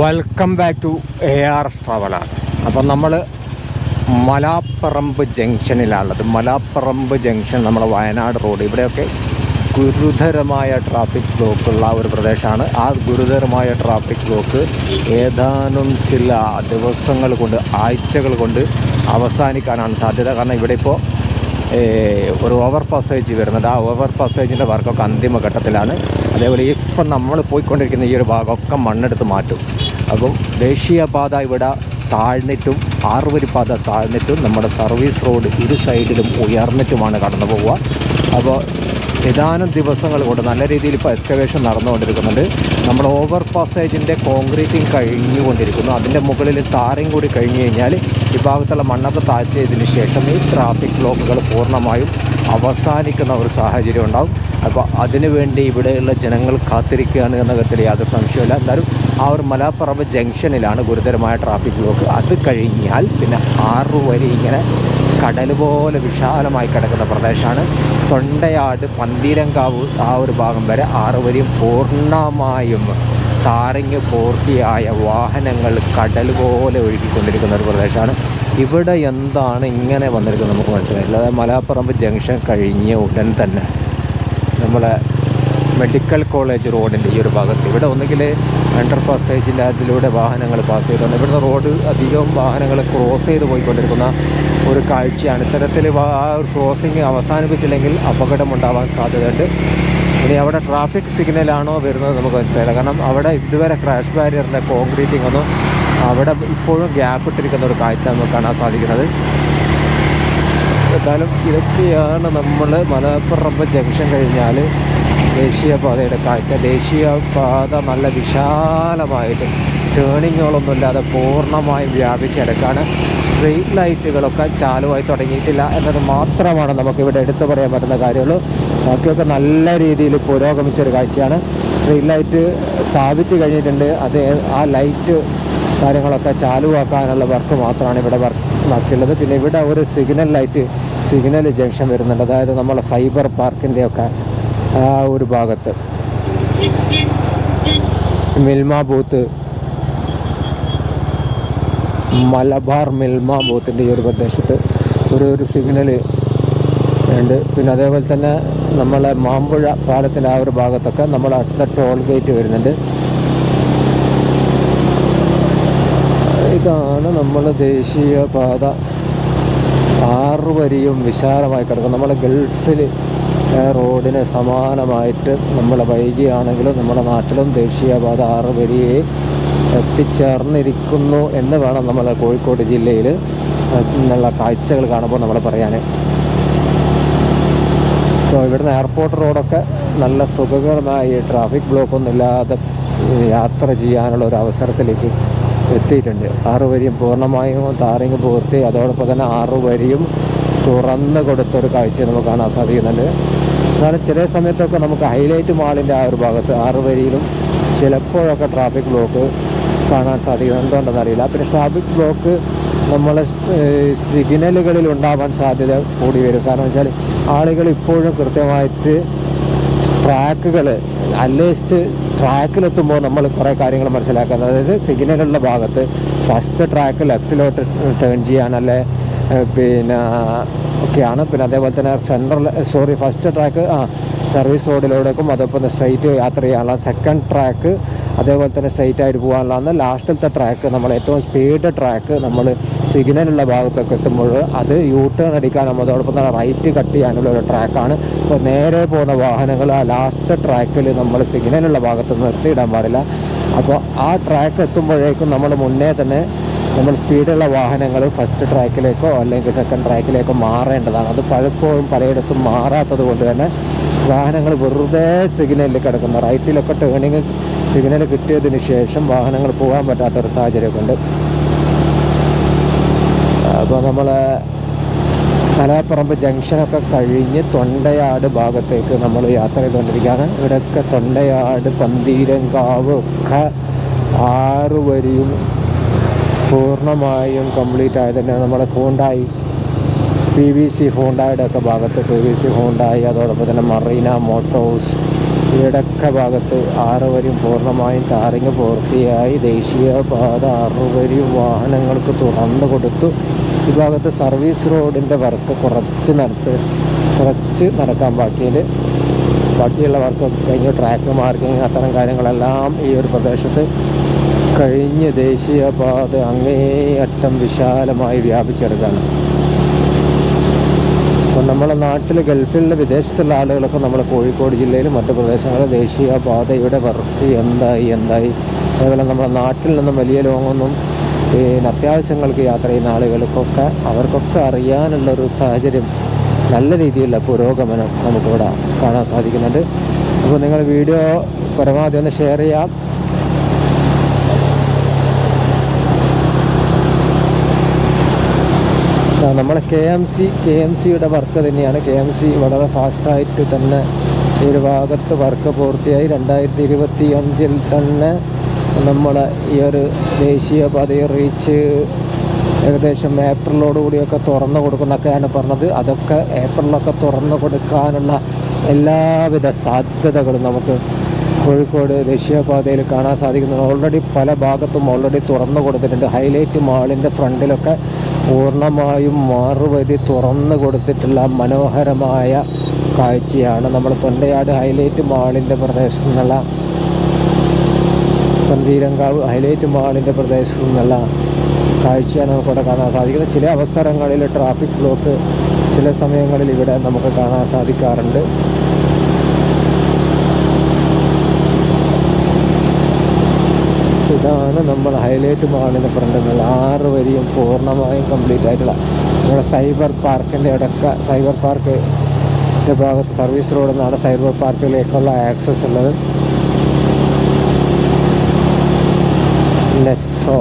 Welcome back to A R S traveller അപ്പം നമ്മൾ Malaparamba ജംഗ്ഷനിലാണുള്ളത് Malaparamba junction നമ്മുടെ വയനാട് റോഡ്. ഇവിടെയൊക്കെ ഗുരുതരമായ ട്രാഫിക് ബ്ലോക്കുള്ള ഒരു പ്രദേശമാണ്. ആ ഗുരുതരമായ ട്രാഫിക് ബ്ലോക്ക് ഏതാനും ചില ദിവസങ്ങൾ കൊണ്ട് ആഴ്ചകൾ കൊണ്ട് അവസാനിക്കാനാണ് സാധ്യത. കാരണം ഇവിടെ ഇപ്പോൾ ഒരു ഓവർ പാസേജ് വരുന്നുണ്ട്. ആ ഓവർ പാസേജിന്റെ വർക്കൊക്കെ അന്തിമഘട്ടത്തിലാണ്. അതേപോലെ ഇപ്പം നമ്മൾ പോയിക്കൊണ്ടിരിക്കുന്ന ഈ ഒരു ഭാഗമൊക്കെ മണ്ണെടുത്ത് മാറ്റും. അപ്പം ദേശീയപാത ഇവിടെ താഴ്ന്നിട്ടും ആറുവരിപ്പാത താഴ്ന്നിട്ടും നമ്മുടെ സർവീസ് റോഡ് ഇരു സൈഡിലും ഉയർന്നിട്ടുമാണ് കടന്നു പോവുക അപ്പോൾ ഏതാനും ദിവസങ്ങൾ കൊണ്ട് നല്ല രീതിയിൽ ഇപ്പോൾ എക്സ്കവേഷൻ നടന്നുകൊണ്ടിരിക്കുന്നുണ്ട്. നമ്മൾ ഓവർ പാസേജിന്റെ കോൺക്രീറ്റിംഗ് കഴിഞ്ഞുകൊണ്ടിരിക്കുന്നു. അതിന്റെ മുകളിൽ താരയും കൂടി കഴിഞ്ഞു കഴിഞ്ഞാൽ ഈ ഭാഗത്തുള്ള മണ്ണൊക്കെ താഴ്ത്തിയതിന് ശേഷം ഈ ട്രാഫിക് ബ്ലോക്കുകൾ പൂർണമായും അവസാനിക്കുന്ന ഒരു സാഹചര്യം ഉണ്ടാകും അപ്പോൾ അതിനുവേണ്ടി ഇവിടെയുള്ള ജനങ്ങൾ കാത്തിരിക്കുകയാണ് എന്ന കാര്യത്തിൽ യാതൊരു സംശയമില്ല എന്തായാലും ആ ഒരു മലാപ്പറമ്പ് ജംഗ്ഷനിലാണ് ഗുരുതരമായ ട്രാഫിക് ബ്ലോക്ക് അത് കഴിഞ്ഞാൽ പിന്നെ ആറു വരെ ഇങ്ങനെ കടൽ പോലെ വിശാലമായി കിടക്കുന്ന പ്രദേശമാണ്. തൊണ്ടയാട് പന്തീരങ്കാവ് ആ ഒരു ഭാഗം വരെ ആറ് വരിയും പൂർണമായും താരങ്ങ് പൂർത്തിയായ വാഹനങ്ങൾ കടൽ പോലെ ഒഴുകിക്കൊണ്ടിരിക്കുന്ന ഒരു പ്രദേശമാണ്. ഇവിടെ എന്താണ് ഇങ്ങനെ വന്നിരിക്കുന്നത് നമുക്ക് മനസ്സിലായില്ല. അതായത് മലാപ്പറമ്പ് ജംഗ്ഷൻ കഴിഞ്ഞ ഉടൻ തന്നെ നമ്മളെ മെഡിക്കൽ കോളേജ് റോഡിന്റെ ഈ ഒരു ഭാഗത്ത്. ഇവിടെ ഒന്നുകിൽ അണ്ടർ പാസേജിന്റെ അതിലൂടെ വാഹനങ്ങൾ പാസ് ചെയ്തുകൊണ്ട് ഇവിടുത്തെ റോഡ് അധികം വാഹനങ്ങൾ ക്രോസ് ചെയ്ത് പോയിക്കൊണ്ടിരിക്കുന്ന ഒരു കാഴ്ചയാണ്. ഇത്തരത്തിൽ ആ ഒരു ക്രോസിങ് അവസാനിപ്പിച്ചില്ലെങ്കിൽ അപകടമുണ്ടാവാൻ സാധ്യതയുണ്ട്. ഇനി അവിടെ ട്രാഫിക് സിഗ്നലാണോ വരുന്നത് നമുക്ക് മനസ്സിലായില്ല. കാരണം അവിടെ ഇതുവരെ ക്രാഷ് ബാരിയറിന്റെ കോൺക്രീറ്റിംഗ് ഒന്നും അവിടെ ഇപ്പോഴും ഗ്യാപ്പ് ഇട്ടിരിക്കുന്ന ഒരു കാഴ്ച നമുക്ക് കാണാൻ സാധിക്കുന്നത്. എന്തായാലും ഇതൊക്കെയാണ് നമ്മൾ മലപ്പുറം ജംഗ്ഷൻ കഴിഞ്ഞാൽ ദേശീയപാതയുടെ കാഴ്ച. ദേശീയപാത നല്ല വിശാലമായിട്ട് ടേണിങ്ങുകളൊന്നുമില്ലാതെ പൂർണമായും വ്യാപിച്ചെടുക്കാണ്. സ്ട്രീറ്റ് ലൈറ്റുകളൊക്കെ ചാലുവായി തുടങ്ങിയിട്ടില്ല എന്നത് മാത്രമാണ് നമുക്കിവിടെ എടുത്തു പറയാൻ പറ്റുന്ന കാര്യമുള്ളൂ. ബാക്കിയൊക്കെ നല്ല രീതിയിൽ പുരോഗമിച്ചൊരു കാഴ്ചയാണ്. സ്ട്രീറ്റ് ലൈറ്റ് സ്ഥാപിച്ചു കഴിഞ്ഞിട്ടുണ്ട്. അത് ആ ലൈറ്റ് കാര്യങ്ങളൊക്കെ ചാലുവാക്കാനുള്ള വർക്ക് മാത്രമാണ് ഇവിടെ വർക്ക് ബാക്കിയുള്ളത് പിന്നെ ഇവിടെ ഒരു സിഗ്നൽ ലൈറ്റ് സിഗ്നൽ ജംഗ്ഷൻ വരുന്നുണ്ട്. അതായത് നമ്മളെ സൈബർ പാർക്കിന്റെയൊക്കെ ആ ഒരു ഭാഗത്ത്. മിൽമ ബൂത്ത്. മലബാർ മിൽമ ബൂത്തിന്റെ ഈ ഒരു പ്രദേശത്ത് ഒരു ഒരു സിഗ്നൽ ഉണ്ട്. പിന്നെ അതേപോലെ തന്നെ നമ്മളെ മാമ്പുഴ പാലത്തിന്റെ ആ ഒരു ഭാഗത്തൊക്കെ നമ്മൾ അടുത്ത ടോൾ ഗേറ്റ് വരുന്നുണ്ട്. ഇതാണ് നമ്മൾ ദേശീയപാത. ആറ് വരിയും വിശാലമായി കിടക്കും നമ്മളെ ഗൾഫിൽ റോഡിന് സമാനമായിട്ട് നമ്മൾ വൈകിയാണെങ്കിലും നമ്മുടെ നാട്ടിലും ദേശീയപാത ആറ് വരിയെ എത്തിച്ചേർന്നിരിക്കുന്നു എന്ന് വേണം നമ്മൾ കോഴിക്കോട് ജില്ലയിൽ നിന്നുള്ള കാഴ്ചകൾ കാണുമ്പോൾ നമ്മൾ പറയാൻ. സോ ഇവിടുന്ന് എയർപോർട്ട് റോഡൊക്കെ നല്ല സുഖകരമായി ട്രാഫിക് ബ്ലോക്കൊന്നും ഇല്ലാതെ യാത്ര ചെയ്യാനുള്ള ഒരു അവസരത്തിലേക്ക് എത്തിയിട്ടുണ്ട്. ആറ് വരിയും പൂർണമായും താറിങ് പൂർത്തി അതോടൊപ്പം തന്നെ ആറ് വരിയും തുറന്നു കൊടുത്തൊരു കാഴ്ച നമുക്ക് കാണാൻ സാധിക്കുന്നുണ്ട്. എന്നാലും ചില സമയത്തൊക്കെ നമുക്ക് ഹൈലൈറ്റ് മാളിന്റെ ആ ഒരു ഭാഗത്ത് ആറ് വരിയിലും ചിലപ്പോഴൊക്കെ ട്രാഫിക് ബ്ലോക്ക് കാണാൻ സാധിക്കും. എന്തുകൊണ്ടെന്ന് അറിയില്ല. പിന്നെ ട്രാഫിക് ബ്ലോക്ക് നമ്മൾ സിഗ്നലുകളിൽ ഉണ്ടാവാൻ സാധ്യത കൂടി വരും. കാരണം വെച്ചാൽ ആളുകൾ ഇപ്പോഴും കൃത്യമായിട്ട് ട്രാക്കുകൾ അന്വേഷിച്ച് ട്രാക്കിലെത്തുമ്പോൾ നമ്മൾ കുറേ കാര്യങ്ങൾ മനസ്സിലാക്കുന്നത്. അതായത് സിഗ്നലുള്ള ഭാഗത്ത് ഫസ്റ്റ് ട്രാക്ക് ലെഫ്റ്റിലോട്ട് ടേൺ ചെയ്യാനല്ലേ ഏഹ് പിന്നെ ഒക്കെയാണ്. പിന്നെ അതേപോലെ തന്നെ സെൻട്രൽ സോറി ഫസ്റ്റ് ട്രാക്ക് ആ സർവീസ് റോഡിലൂടെക്കും അതേപോലെ സ്ട്രൈറ്റ് യാത്ര ചെയ്യാനുള്ള സെക്കൻഡ് ട്രാക്ക് അതേപോലെ തന്നെ സ്ട്രൈറ്റ് ആയിട്ട് പോകാനുള്ളതാണ് ലാസ്റ്റിലത്തെ ട്രാക്ക് നമ്മൾ ഏറ്റവും സ്പീഡ് ട്രാക്ക് നമ്മൾ സിഗ്നലുള്ള ഭാഗത്തൊക്കെ എത്തുമ്പോൾ അത് യൂ ടേൺ അടിക്കാനും അതോടൊപ്പം തന്നെ റൈറ്റ് കട്ട് ചെയ്യാനുള്ള ഒരു ട്രാക്കാണ് അപ്പോൾ നേരെ പോകുന്ന വാഹനങ്ങൾ ആ ലാസ്റ്റ് ട്രാക്കിൽ നമ്മൾ സിഗ്നലുള്ള ഭാഗത്ത് നിർത്തിയിടാൻ പാടില്ല. അപ്പോൾ ആ ട്രാക്ക് എത്തുമ്പോഴേക്കും നമ്മൾ മുന്നേ തന്നെ നമ്മൾ സ്പീഡുള്ള വാഹനങ്ങൾ ഫസ്റ്റ് ട്രാക്കിലേക്കോ അല്ലെങ്കിൽ സെക്കൻഡ് ട്രാക്കിലേക്കോ മാറേണ്ടതാണ്. അത് പലപ്പോഴും പലയിടത്തും മാറാത്തത് കൊണ്ട് തന്നെ വാഹനങ്ങൾ വെറുതെ സിഗ്നലിൽ കിടക്കുന്നു. റൈറ്റിലൊക്കെ ടേണിങ് സിഗ്നൽ കിട്ടിയതിന് ശേഷം വാഹനങ്ങൾ പോകാൻ പറ്റാത്തൊരു സാഹചര്യമൊക്കെ ഉണ്ട് അപ്പോൾ നമ്മൾ കലാപ്പറമ്പ് ജംഗ്ഷനൊക്കെ കഴിഞ്ഞ് തൊണ്ടയാട് ഭാഗത്തേക്ക് നമ്മൾ യാത്ര ചെയ്തുകൊണ്ടിരിക്കുകയാണ്. ഇവിടെയൊക്കെ തൊണ്ടയാട് പന്തീരങ്കാവ് ഒക്കെ ആറ് വരിയും പൂർണമായും കംപ്ലീറ്റ് ആയത് തന്നെ നമ്മുടെ ഹോണ്ടായി പി വി സി ഹോണ്ടായുടെ ഒക്കെ ഭാഗത്ത് പി വി സി ഹോണ്ടായി അതോടൊപ്പം തന്നെ മറീന മോട്ടോഴ്സ് ഇവിടെയൊക്കെ ഭാഗത്ത് ആറ് വരിയും പൂർണമായും ടാറിങ് പൂർത്തിയായി. ദേശീയപാത ആറ് വരിയും വാഹനങ്ങൾക്ക് തുറന്നു കൊടുത്തു. ഈ ഭാഗത്ത് സർവീസ് റോഡിന്റെ വർക്ക് കുറച്ച് നടത്ത് കുറച്ച് നടക്കാൻ ബാക്കിയിൽ ബാക്കിയുള്ള വർക്ക് കഴിഞ്ഞ് ട്രാക്ക് മാർക്കിങ് അത്തരം കാര്യങ്ങളെല്ലാം ഈ ഒരു പ്രദേശത്ത് കഴിഞ്ഞ് ദേശീയപാത അങ്ങേ അറ്റം വിശാലമായി വ്യാപിച്ചെടുക്കുകയാണ് അപ്പം നമ്മളെ നാട്ടിൽ ഗൾഫിലെ വിദേശത്തുള്ള ആളുകളൊക്കെ നമ്മുടെ കോഴിക്കോട് ജില്ലയിലും മറ്റു പ്രദേശങ്ങളിലും ദേശീയപാതയുടെ വർക്ക് എന്തായി എന്തായി? അതേപോലെ നമ്മുടെ നാട്ടിൽ നിന്നും വലിയ ലോങ്ങൊന്നും ഈ അത്യാവശ്യങ്ങൾക്ക് യാത്ര ചെയ്യുന്ന ആളുകൾക്കൊക്കെ അവർക്കൊക്കെ അറിയാനുള്ളൊരു സാഹചര്യം നല്ല രീതിയിലുള്ള പുരോഗമനം നമുക്കിവിടെ കാണാൻ സാധിക്കുന്നുണ്ട്. അപ്പോൾ നിങ്ങൾ വീഡിയോ പരമാവധി ഒന്ന് ഷെയർ ചെയ്യാം. നമ്മളെ K M C K M സിയുടെ വർക്ക് തന്നെയാണ്. കെ എം സി വളരെ ഫാസ്റ്റായിട്ട് തന്നെ ഒരു ഭാഗത്ത് വർക്ക് പൂർത്തിയായി. രണ്ടായിരത്തി ഇരുപത്തി അഞ്ചിൽ തന്നെ നമ്മൾ ഈ ഒരു ദേശീയ ദേശീയപാതയെ റീച്ച് ഏകദേശം ഏപ്രിലോടുകൂടിയൊക്കെ തുറന്നു കൊടുക്കുന്നൊക്കെയാണ് പറഞ്ഞത്. അതൊക്കെ ഏപ്രിലൊക്കെ തുറന്നു കൊടുക്കാനുള്ള എല്ലാവിധ സാധ്യതകളും നമുക്ക് കോഴിക്കോട് ദേശീയപാതയിൽ കാണാൻ സാധിക്കുന്നുണ്ട്. ഓൾറെഡി പല ഭാഗത്തും ഓൾറെഡി തുറന്നു കൊടുത്തിട്ടുണ്ട്. ഹൈലൈറ്റ് മാളിന്റെ ഫ്രണ്ടിലൊക്കെ പൂർണമായും മാറുവരി തുറന്നു കൊടുത്തിട്ടുള്ള മനോഹരമായ കാഴ്ചയാണ് നമ്മൾ തൊണ്ടയാട് ഹൈലൈറ്റ് മാളിന്റെ പ്രദേശത്തു നിന്നുള്ള പന്തീരങ്കാവ് ഹൈലൈറ്റ് മാളിന്റെ പ്രദേശത്തു നിന്നുള്ള കാഴ്ചയാണ് നമുക്കിവിടെ കാണാൻ സാധിക്കുന്നത്. ചില അവസരങ്ങളിൽ ട്രാഫിക് ബ്ലോക്ക് ചില സമയങ്ങളിൽ ഇവിടെ നമുക്ക് കാണാൻ സാധിക്കാറുണ്ട്. ഇതാണ് നമ്മൾ ഹൈലൈറ്റ് മാളിന്റെ ഫ്രണ്ടിൽ നിന്നുള്ള ആറ് വരിയും പൂർണമായും കംപ്ലീറ്റ് ആയിട്ടുള്ള നമ്മുടെ സൈബർ പാർക്കിന്റെ ഇടക്ക സൈബർ പാർക്ക് ഭാഗത്ത് സർവീസ് റോഡിൽ നിന്നാണ് സൈബർ പാർക്കിലേക്കുള്ള ആക്സസ് ഉള്ളത്. നെസ്റ്റോ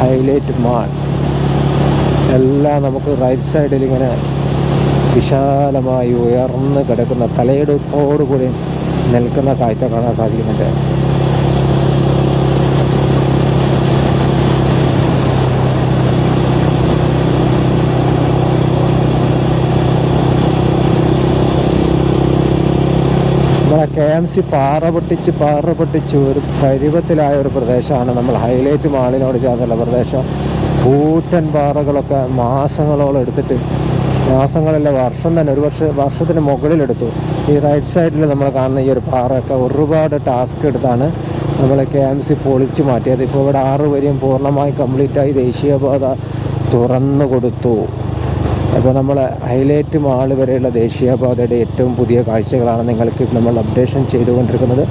ഹൈലൈറ്റ് മാൾ എല്ലാം നമുക്ക് റൈറ്റ് സൈഡിൽ ഇങ്ങനെ വിശാലമായി ഉയർന്ന് കിടക്കുന്ന തലയെടുപ്പോടുകൂടി നിൽക്കുന്ന കാഴ്ച കാണാൻ സാധിക്കുന്നുണ്ട് നമ്മളെ കെ എം സി പാറ പൊട്ടിച്ച് പാറ പൊട്ടിച്ച് ഒരു പരുവത്തിലായ ഒരു പ്രദേശമാണ് നമ്മൾ ഹൈലൈറ്റ് മാളിനോട് ചേർന്നുള്ള പ്രദേശം. കൂറ്റൻ പാറകളൊക്കെ മാസങ്ങളോളം എടുത്തിട്ട് മാസങ്ങളല്ല വർഷം തന്നെ ഒരു വർഷം വർഷത്തിന് മുകളിലെടുത്തു. ഈ റൈറ്റ് സൈഡിൽ നമ്മൾ കാണുന്ന ഈ ഒരു പാറയൊക്കെ ഒരുപാട് ടാസ്ക് എടുത്താണ് നമ്മൾ കെ എം സി പൊളിച്ചു മാറ്റിയത്. ഇപ്പോൾ ഇവിടെ ആറ് വരെയും പൂർണമായി കംപ്ലീറ്റായി ദേശീയപാത തുറന്നു കൊടുത്തു. അപ്പോൾ നമ്മൾ ഹൈലൈറ്റ് മാൾ വരെയുള്ള ദേശീയപാതയുടെ ഏറ്റവും പുതിയ കാഴ്ചകളാണ് നിങ്ങൾക്ക് നമ്മൾ അപ്ഡേഷൻ ചെയ്തുകൊണ്ടിരിക്കുന്നത്.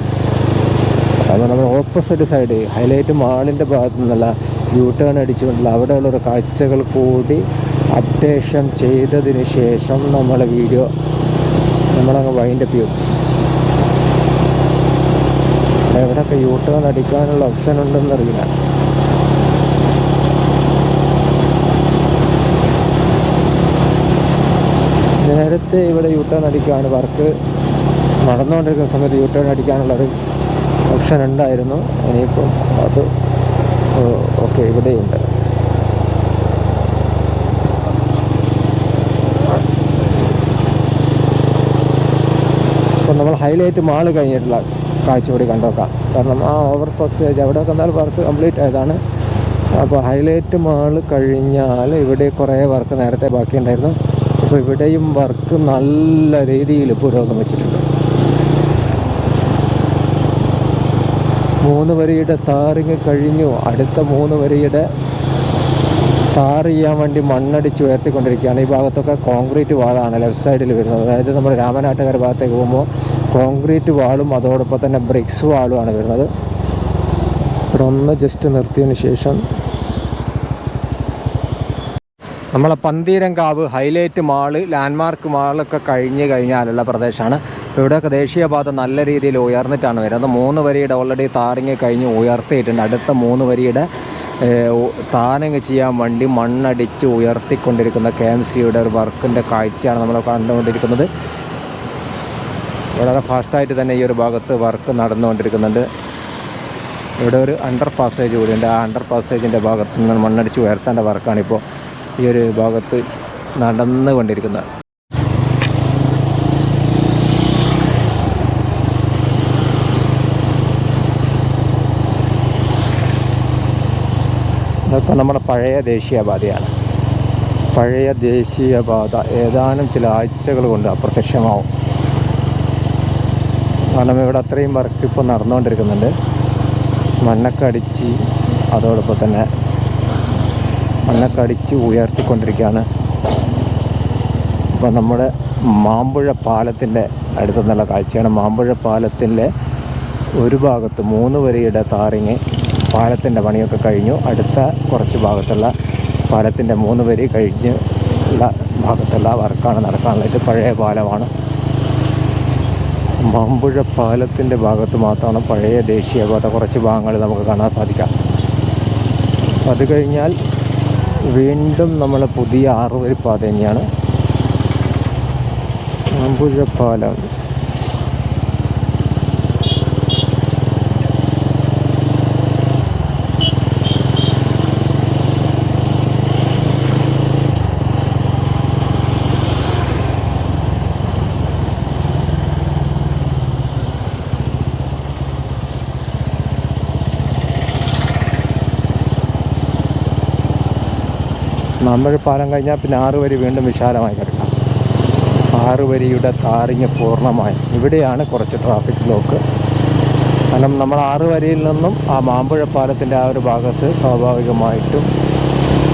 അപ്പോൾ നമ്മൾ ഓപ്പോസിറ്റ് സൈഡ് ഹൈലൈറ്റ് മാളിന്റെ ഭാഗത്തു നിന്നുള്ള യൂ ടേൺ അടിച്ചുകൊണ്ടുള്ള അവിടെയുള്ളൊരു കാഴ്ചകൾ കൂടി അപ്ഡേഷൻ ചെയ്തതിന് ശേഷം നമ്മൾ വീഡിയോ നമ്മളങ്ങ് വൈൻഡപ്പ് ചെയ്യും. എവിടെയൊക്കെ യൂ ടേൺ അടിക്കാനുള്ള ഓപ്ഷൻ ഉണ്ടെന്നറിയില്ല നേരത്തെ ഇവിടെ യൂ ടേൺ അടിക്കാണ് വർക്ക് നടന്നുകൊണ്ടിരിക്കുന്ന സമയത്ത് യൂ ടേൺ അടിക്കാനുള്ളൊരു ഓപ്ഷൻ ഉണ്ടായിരുന്നു. ഇനിയിപ്പം അത് ഓക്കെ ഇവിടെയുണ്ട്. അപ്പം നമ്മൾ ഹൈലൈറ്റ് മാൾ കഴിഞ്ഞിട്ടുള്ള കാഴ്ച കൂടി കണ്ടോക്കാം. കാരണം ആ ഓവർ പാസേജ് അവിടെ കണ്ടാൽ വർക്ക് കംപ്ലീറ്റ് ആയതാണ്. അപ്പോൾ ഹൈലൈറ്റ് മാൾ കഴിഞ്ഞാൽ ഇവിടെ കുറേ വർക്ക് നേരത്തെ ബാക്കിയുണ്ടായിരുന്നു. അപ്പോൾ ഇവിടെയും വർക്ക് നല്ല രീതിയിൽ പുരോഗമിച്ചിട്ടുണ്ട്. മൂന്ന് വരിയുടെ താറിങ് കഴിഞ്ഞു. അടുത്ത മൂന്ന് വരിയുടെ ടാർ ചെയ്യാൻ വേണ്ടി മണ്ണടിച്ച് ഉയർത്തിക്കൊണ്ടിരിക്കുകയാണ്. ഈ ഭാഗത്തൊക്കെ കോൺക്രീറ്റ് വാളാണ് ലെഫ്റ്റ് സൈഡിൽ വരുന്നത്. അതായത് നമ്മൾ രാമനാട്ടുകാർ ഭാഗത്തേക്ക് പോകുമ്പോൾ കോൺക്രീറ്റ് വാളും അതോടൊപ്പം തന്നെ ബ്രിക്സ് വാളുമാണ് വരുന്നത്. ഇവിടെ ഒന്ന് ജസ്റ്റ് നിർത്തിയതിന് ശേഷം നമ്മളെ പന്തീരങ്കാവ് ഹൈലൈറ്റ് മാൾ ലാൻഡ്മാർക്ക് മാളൊക്കെ കഴിഞ്ഞ് കഴിഞ്ഞാലുള്ള പ്രദേശമാണ്. അപ്പോൾ ഇവിടെയൊക്കെ ദേശീയപാത നല്ല രീതിയിൽ ഉയർന്നിട്ടാണ് വരുന്നത്. മൂന്ന് വരിയുടെ ഓൾറെഡി താരങ്ങ് കഴിഞ്ഞ് ഉയർത്തിയിട്ടുണ്ട്. അടുത്ത മൂന്ന് വരിയുടെ താനങ്ങ് ചെയ്യാൻ വേണ്ടി മണ്ണടിച്ച് ഉയർത്തിക്കൊണ്ടിരിക്കുന്ന കെ എം സിയുടെ ഒരു വർക്കിന്റെ കാഴ്ചയാണ് നമ്മൾ കണ്ടുകൊണ്ടിരിക്കുന്നത്. വളരെ ഫാസ്റ്റായിട്ട് തന്നെ ഈ ഒരു ഭാഗത്ത് വർക്ക് നടന്നുകൊണ്ടിരിക്കുന്നുണ്ട്. ഇവിടെ ഒരു അണ്ടർ പാസേജ് കൂടിയുണ്ട്. ആ അണ്ടർ പാസേജിന്റെ ഭാഗത്ത് നിന്ന് മണ്ണടിച്ച് ഉയർത്തേണ്ട വർക്കാണിപ്പോൾ. ഈ ഒരു ഭാഗത്ത് നടന്നുകൊണ്ടിരിക്കുന്നത്. അതൊക്കെ നമ്മുടെ പഴയ ദേശീയപാതയാണ്. പഴയ ദേശീയപാത ഏതാനും ചില ആഴ്ചകൾ കൊണ്ട് അപ്രത്യക്ഷമാവും. കാരണം ഇവിടെ അത്രയും വർക്ക് ഇപ്പോൾ നടന്നുകൊണ്ടിരിക്കുന്നുണ്ട്. മണ്ണൊക്കെ അടിച്ച് അതോടൊപ്പം തന്നെ മണ്ണൊക്കെ അടിച്ച് ഉയർത്തിക്കൊണ്ടിരിക്കുകയാണ്. ഇപ്പം നമ്മുടെ മാമ്പുഴ പാലത്തിന്റെ അടുത്ത് നല്ല കാഴ്ചയാണ്. മാമ്പുഴ പാലത്തിന്റെ ഒരു ഭാഗത്ത് മൂന്ന് വരിയുടെ താറിങ് പാലത്തിന്റെ പണിയൊക്കെ കഴിഞ്ഞു. അടുത്ത കുറച്ച് ഭാഗത്തുള്ള പാലത്തിന്റെ മൂന്ന് വരി കഴിഞ്ഞ് ഉള്ള ഭാഗത്തുള്ള വർക്കാണ് നടക്കാനുള്ളത്. ഇത് പഴയ പാലമാണ്. മാമ്പുഴ പാലത്തിന്റെ ഭാഗത്ത് മാത്രമാണ് പഴയ ദേശീയപാത. കുറച്ച് ഭാഗങ്ങൾ നമുക്ക് കാണാൻ സാധിക്കാം. അത് കഴിഞ്ഞാൽ വീണ്ടും നമ്മൾ പുതിയ ആറുവരി പാത തന്നെയാണ്. മാമ്പുഴ പാലം മാമ്പഴ പാലം കഴിഞ്ഞാൽ പിന്നെ ആറ് വരി വീണ്ടും വിശാലമായി കിടക്കാം. ആറ് വരിയുടെ താറിങ് പൂർണമായി. ഇവിടെയാണ് കുറച്ച് ട്രാഫിക് ബ്ലോക്ക്. കാരണം നമ്മൾ ആറ് വരിയിൽ നിന്നും ആ മാമ്പഴപ്പാലത്തിന്റെ ആ ഒരു ഭാഗത്ത് സ്വാഭാവികമായിട്ടും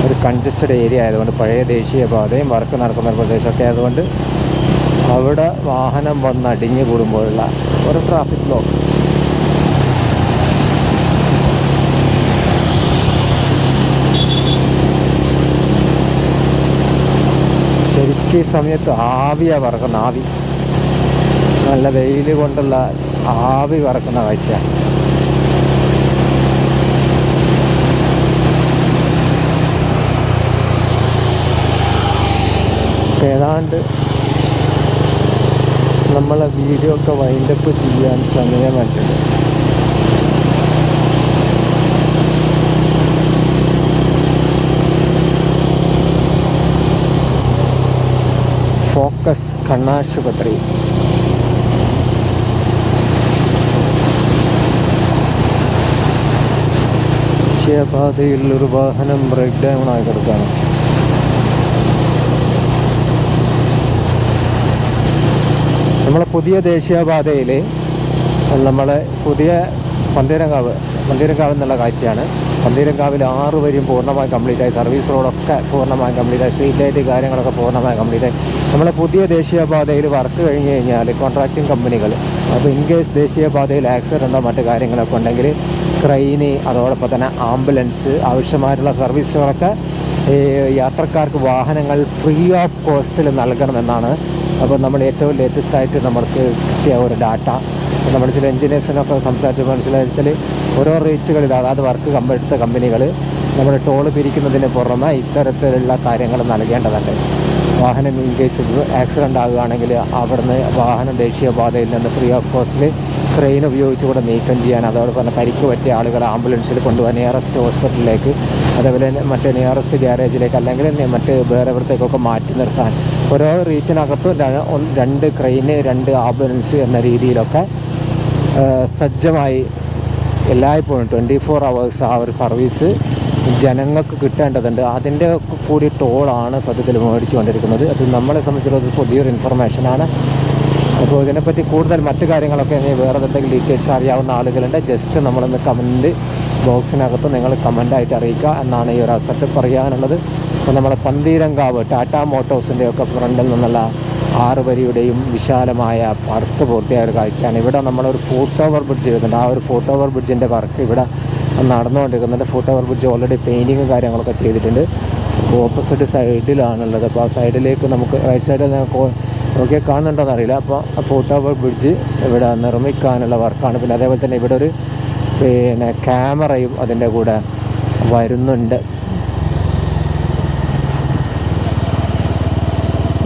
ഒരു കൺജസ്റ്റഡ് ഏരിയ ആയതുകൊണ്ട് പഴയ ദേശീയപാതയും വർക്ക് നടക്കുന്ന പ്രദേശമൊക്കെ ആയതുകൊണ്ട് അവിടെ വാഹനം വന്ന് അടിഞ്ഞു കൂടുമ്പോഴുള്ള ഒരു ട്രാഫിക് ബ്ലോക്ക് ഈ സമയത്ത് ആവിയാ പറക്കുന്ന ആവി. നല്ല വെയിൽ കൊണ്ടുള്ള ആവി പറക്കുന്ന കാഴ്ച ഏതാണ്ട് നമ്മളെ വീഡിയോ ഒക്കെ വൈൻഡപ്പ് ചെയ്യാൻ സമയമായിട്ടുണ്ട് ഫോക്കസ് കണ്ണാശുപത്രി. ദേശീയപാതയിൽ ഒരു വാഹനം ബ്രേക്ക് ഡൗൺ ആയി കിടക്കുകയാണ്. നമ്മളെ പുതിയ ദേശീയപാതയിൽ നമ്മളെ പുതിയ പന്തീരങ്കാവ് പന്തീരങ്കാവ് എന്നുള്ള കാഴ്ചയാണ്. പന്തീരങ്കാവിൽ ആറ് വരിയും പൂർണമായും കംപ്ലീറ്റ് ആയി സർവീസ് റോഡൊക്കെ പൂർണമായും കംപ്ലീറ്റ് ആയി സ്ട്രീറ്റ് ലൈറ്റ് കാര്യങ്ങളൊക്കെ പൂർണമായും കംപ്ലീറ്റ് ആയി നമ്മളെ പുതിയ ദേശീയപാതയിൽ വർക്ക് കഴിഞ്ഞ് കഴിഞ്ഞാൽ കോൺട്രാക്റ്റിംഗ് കമ്പനികൾ അപ്പോൾ ഇൻ കേസ് ദേശീയപാതയിൽ ആക്സിഡന്റോ മറ്റു കാര്യങ്ങളൊക്കെ ഉണ്ടെങ്കിൽ ക്രെയിന് അതോടൊപ്പം തന്നെ ആംബുലൻസ് ആവശ്യമായിട്ടുള്ള സർവീസുകളൊക്കെ ഈ യാത്രക്കാർക്ക് വാഹനങ്ങൾ ഫ്രീ ഓഫ് കോസ്റ്റിൽ നൽകണമെന്നാണ്. അപ്പോൾ നമ്മൾ ഏറ്റവും ലേറ്റസ്റ്റ് ആയിട്ട് നമ്മൾക്ക് കിട്ടിയ ഒരു ഡാറ്റ നമ്മൾ ചില എഞ്ചിനീയേഴ്സിനൊക്കെ സംസാരിച്ച് മനസ്സിലാച്ചാൽ ഓരോ റീച്ചുകളിൽ അതാത് വർക്ക് കമ്പെടുത്ത കമ്പനികൾ നമ്മുടെ ടോൾ പിരിക്കുന്നതിന് പുറമെ ഇത്തരത്തിലുള്ള കാര്യങ്ങൾ നൽകേണ്ടതുണ്ട്. വാഹനം ഇൻ കേസ് ആക്സിഡന്റ് ആകുകയാണെങ്കിൽ അവിടുന്ന് വാഹനം ദേശീയപാതയിൽ നിന്ന് ഫ്രീ ഓഫ് കോസ്റ്റിൽ ട്രെയിൻ ഉപയോഗിച്ച് കൂടെ നീക്കം ചെയ്യാൻ അതോടൊപ്പം തന്നെ പരിക്ക് പറ്റിയ ആളുകളെ ആംബുലൻസിൽ കൊണ്ടുപോകാൻ നിയറസ്റ്റ് ഹോസ്പിറ്റലിലേക്ക് അതേപോലെ മറ്റേ നിയറസ്റ്റ് ഗ്യാരേജിലേക്ക് അല്ലെങ്കിൽ മറ്റ് വേറെ ഇവിടത്തേക്കൊക്കെ മാറ്റി നിർത്താൻ. ഓരോ റീച്ചിനകത്തും രണ്ട് ക്രെയിന് രണ്ട് ആംബുലൻസ് എന്ന രീതിയിലൊക്കെ സജ്ജമായി എല്ലായ്പ്പോഴും ട്വന്റി ഫോർ അവേഴ്സ് ആ ഒരു സർവീസ് ജനങ്ങൾക്ക് കിട്ടേണ്ടതുണ്ട്. അതിന്റെ കൂടി ടോളാണ് സത്യത്തിൽ മേടിച്ചു കൊണ്ടിരിക്കുന്നത് അത് നമ്മളെ സംബന്ധിച്ചിടത്തോളം പുതിയൊരു ഇൻഫർമേഷനാണ് അപ്പോൾ ഇതിനെപ്പറ്റി കൂടുതൽ മറ്റു കാര്യങ്ങളൊക്കെ ഇനി വേറെ എന്തെങ്കിലും ഡീറ്റെയിൽസ് അറിയാവുന്ന ആളുകളുണ്ട്. ജസ്റ്റ് നമ്മളൊന്ന് കമന്റ് ബോക്സിനകത്ത് നിങ്ങൾ കമന്റായിട്ട് അറിയിക്കുക എന്നാണ് ഈ ഒരു അവസരത്തിൽ പറയാനുള്ളത്. അപ്പോൾ നമ്മളെ പന്തീരങ്കാവ് ടാറ്റ മോട്ടോഴ്സിന്റെയൊക്കെ ഫ്രണ്ടിൽ നിന്നുള്ള ആറ് വരിയുടെയും വിശാലമായ വർക്ക് പൂർത്തിയായ ഒരു കാഴ്ചയാണ്. ഇവിടെ നമ്മളൊരു ഫൂട്ട് ഓവർ ബ്രിഡ്ജ് ചെയ്തിട്ടുണ്ട് ആ ഒരു ഫൂട്ട് ഓവർ ബ്രിഡ്ജിന്റെ വർക്ക് ഇവിടെ നടന്നുകൊണ്ടിരിക്കുന്നുണ്ട്. ഫൂട്ട് ഓവർ ബ്രിഡ്ജ് ഓൾറെഡി പെയിന്റിങ്ങും കാര്യങ്ങളൊക്കെ ചെയ്തിട്ടുണ്ട്. ഓപ്പോസിറ്റ് സൈഡിലാണുള്ളത് അപ്പോൾ ആ സൈഡിലേക്ക് നമുക്ക് റൈറ്റ് സൈഡിൽ നോക്കിയാൽ കാണുന്നുണ്ടോയെന്ന് അറിയില്ല. അപ്പോൾ ആ ഫൂട്ട് ഓവർ ബ്രിഡ്ജ് ഇവിടെ നിർമ്മിക്കാനുള്ള വർക്കാണ് പിന്നെ അതേപോലെ തന്നെ ഇവിടെ ഒരു പിന്നെ ക്യാമറയും അതിന്റെ കൂടെ വരുന്നുണ്ട്.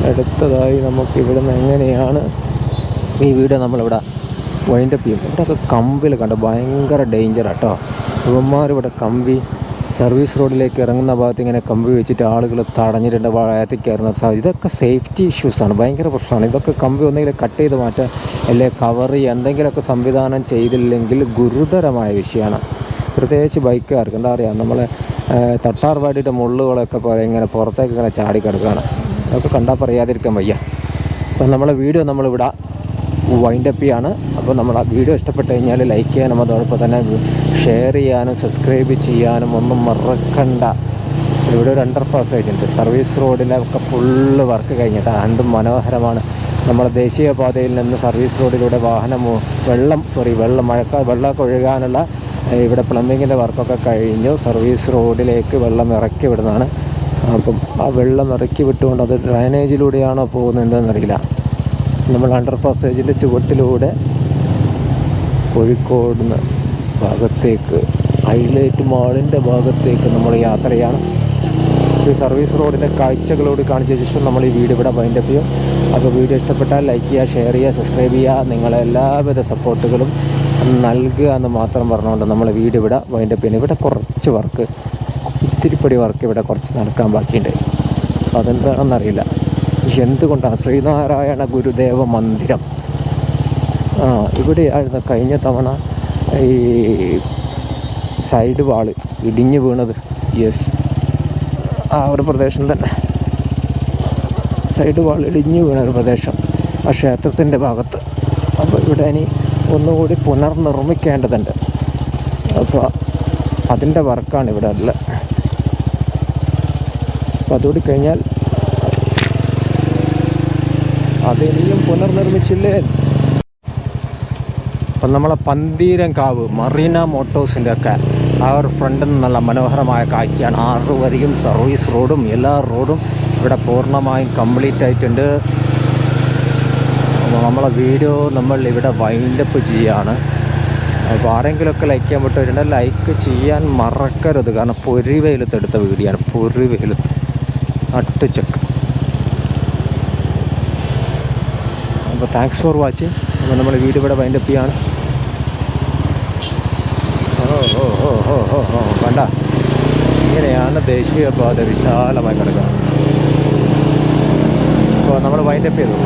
അടുത്തതായി നമുക്ക് നിന്ന് എങ്ങനെയാണ് ഈ വീഡിയോ നമ്മളിവിടെ വൈൻഡപ്പ് ചെയ്യും? ഇവിടെയൊക്കെ കമ്പിൽ കണ്ടോ? ഭയങ്കര ഡേഞ്ചർ കേട്ടോ ഇവന്മാർ ഇവിടെ കമ്പി സർവീസ് റോഡിലേക്ക് ഇറങ്ങുന്ന ഭാഗത്ത് ഇങ്ങനെ കമ്പി വെച്ചിട്ട് ആളുകൾ തടഞ്ഞിട്ടുണ്ട് വയറ്റിൽ കയറുന്ന സാധ്യത ഇതൊക്കെ സേഫ്റ്റി ഇഷ്യൂസാണ് ഭയങ്കര പ്രശ്നമാണ്. ഇതൊക്കെ കമ്പി ഒന്നെങ്കിൽ കട്ട് ചെയ്ത് മാറ്റുക അല്ലെങ്കിൽ കവർ ചെയ്യുക എന്തെങ്കിലുമൊക്കെ സംവിധാനം ചെയ്തില്ലെങ്കിൽ ഗുരുതരമായ വിഷയമാണ്. പ്രത്യേകിച്ച് ബൈക്കുകാർക്ക് എന്താ പറയുക? നമ്മളെ തട്ടാർവാടിയുടെ മുള്ളുകളൊക്കെ പോലെ ഇങ്ങനെ പുറത്തേക്ക് ഇങ്ങനെ ചാടി കിടക്കുകയാണ് അതൊക്കെ കണ്ടാൽ പറയാതിരിക്കാൻ വയ്യ. അപ്പം നമ്മളെ വീഡിയോ നമ്മളിവിടെ വൈൻഡപ്പ് ചെയ്യാണ് അപ്പോൾ നമ്മൾ ആ വീഡിയോ ഇഷ്ടപ്പെട്ട് കഴിഞ്ഞാൽ ലൈക്ക് ചെയ്യാനും അതോടൊപ്പം തന്നെ ഷെയർ ചെയ്യാനും സബ്സ്ക്രൈബ് ചെയ്യാനും ഒന്നും മറക്കണ്ട. ഇവിടെ ഒരു അണ്ടർ പാസേജ് ഉണ്ട് സർവീസ് റോഡിലൊക്കെ ഫുള്ള് വർക്ക് കഴിഞ്ഞിട്ട് എന്തും മനോഹരമാണ്. നമ്മുടെ ദേശീയപാതയിൽ നിന്ന് സർവീസ് റോഡിലൂടെ വാഹനം വെള്ളം സോറി വെള്ളം മഴക്ക വെള്ളമൊക്കെ ഒഴുകാനുള്ള ഇവിടെ പ്ലംബിങ്ങിന്റെ വർക്കൊക്കെ കഴിഞ്ഞു. സർവീസ് റോഡിലേക്ക് വെള്ളം ഇറക്കി വിടുന്നതാണ്. അപ്പം ആ വെള്ളം ഇറക്കി വിട്ടുകൊണ്ട് അത് ഡ്രൈനേജിലൂടെയാണോ പോകുന്നത് എന്താണെന്നറിയില്ല നമ്മൾ അണ്ടർ പാസേജിന്റെ ചുവട്ടിലൂടെ കോഴിക്കോട് ഭാഗത്തേക്ക് ഹൈലൈറ്റ് മാളിന്റെ ഭാഗത്തേക്ക് നമ്മൾ യാത്രയാണ്. ഈ സർവീസ് റോഡിന്റെ കാഴ്ചകളോട് കാണിച്ച ശേഷം നമ്മൾ ഈ വീഡിയോ ഇവിടെ വൈൻഡപ്പ് ചെയ്യും. അപ്പോൾ വീഡിയോ ഇഷ്ടപ്പെട്ടാൽ ലൈക്ക് ചെയ്യുക ഷെയർ ചെയ്യുക സബ്സ്ക്രൈബ് ചെയ്യുക. നിങ്ങളെ എല്ലാവിധ സപ്പോർട്ടുകളും നൽകുക എന്ന് മാത്രം പറഞ്ഞുകൊണ്ട് നമ്മൾ വീഡിയോ ഇവിടെ വൈൻഡപ്പ് ചെയ്യുന്നു. ഇവിടെ കുറച്ച് വർക്ക് ഇത്തിരിപ്പടി വർക്ക് ഇവിടെ കുറച്ച് നടക്കാൻ ബാക്കിയുണ്ട്. അതെന്താണെന്നറിയില്ല. പക്ഷെ എന്തുകൊണ്ടാണ് ശ്രീനാരായണ ഗുരുദേവ മന്ദിരം? ആ ഇവിടെയായിരുന്നു കഴിഞ്ഞ തവണ ഈ സൈഡ് വാൾ ഇടിഞ്ഞു വീണത്. യെസ് ആ ഒരു പ്രദേശം തന്നെ. സൈഡ് വാൾ ഇടിഞ്ഞു വീണ ഒരു പ്രദേശം. ആ ക്ഷേത്രത്തിന്റെ ഭാഗത്ത്. അപ്പോൾ ഇവിടെ ഇനി ഒന്നുകൂടി പുനർനിർമ്മിക്കേണ്ടതുണ്ട്. അപ്പോൾ അതിന്റെ വർക്കാണ് ഇവിടെ ഉള്ളത്. അപ്പോൾ അതുകൂടി കഴിഞ്ഞാൽ അതിനിയും പുനർനിർമ്മിച്ചില്ലേ? അപ്പം നമ്മളെ പന്തീരം കാവ് മറീന മോട്ടോഴ്സിന്റെ ഒക്കെ ആ ഫ്രണ്ടിൽ നിന്നുള്ള മനോഹരമായ കാഴ്ചയാണ്. ആറ് വരിയും സർവീസ് റോഡും എല്ലാ റോഡും ഇവിടെ പൂർണമായും കംപ്ലീറ്റ് ആയിട്ടുണ്ട്. നമ്മളെ വീഡിയോ നമ്മൾ ഇവിടെ വൈൻഡപ്പ് ചെയ്യുകയാണ് അപ്പോൾ ആരെങ്കിലുമൊക്കെ ലൈക്ക് ചെയ്യാൻ പറ്റുന്നുണ്ടെങ്കിൽ ലൈക്ക് ചെയ്യാൻ മറക്കരുത്. കാരണം പൊരി വെയിലത്ത് എടുത്ത വീഡിയോ ആണ്. പൊരി വെയിലത്ത്. നട്ടുച്ചക്ക്. അപ്പോൾ താങ്ക്സ് ഫോർ വാച്ചിങ് അപ്പോൾ നമ്മുടെ വീട് ഇവിടെ വൈൻഡപ്പ് ചെയ്യാണ്. ഓ ഓ ഓ ഓ ഓ കണ്ട? ഇങ്ങനെയാണ് ദേശീയപാത വിശാലമായി കിടക്കുന്നത്. അപ്പോൾ നമ്മൾ വൈൻഡപ്പ് ചെയ്തു.